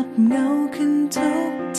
up, no can talk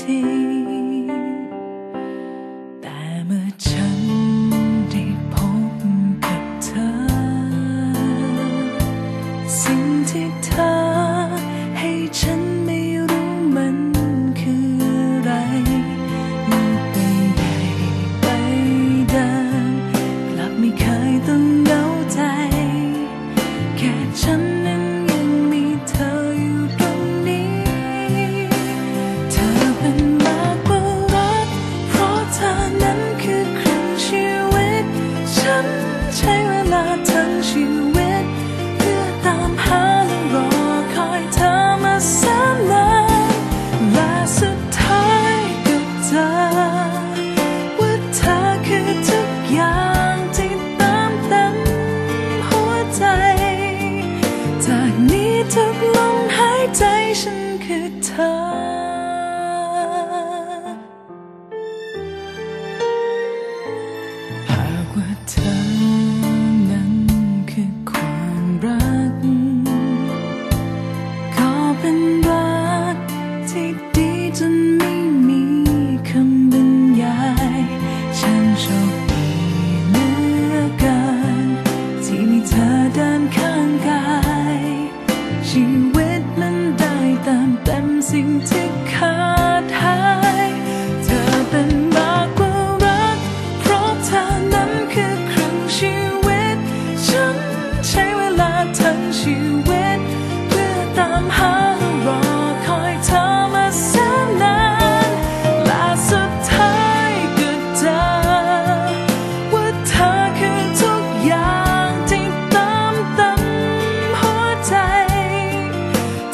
ใช้เวลาทั้งชีวิต เพื่อตามหาและรอคอยเธอมาแสนนานละสุดท้ายก็เจอว่าเธอคือทุกอย่างที่ตามเต็มหัวใจ จากนี้ทุกลมหายใจฉันคือเธอ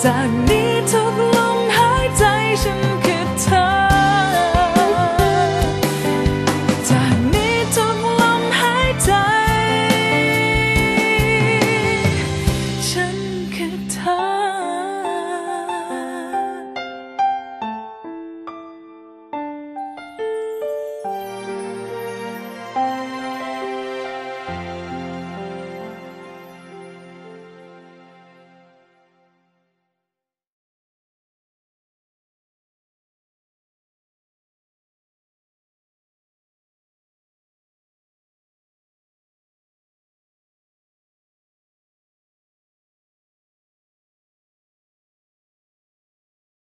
在你。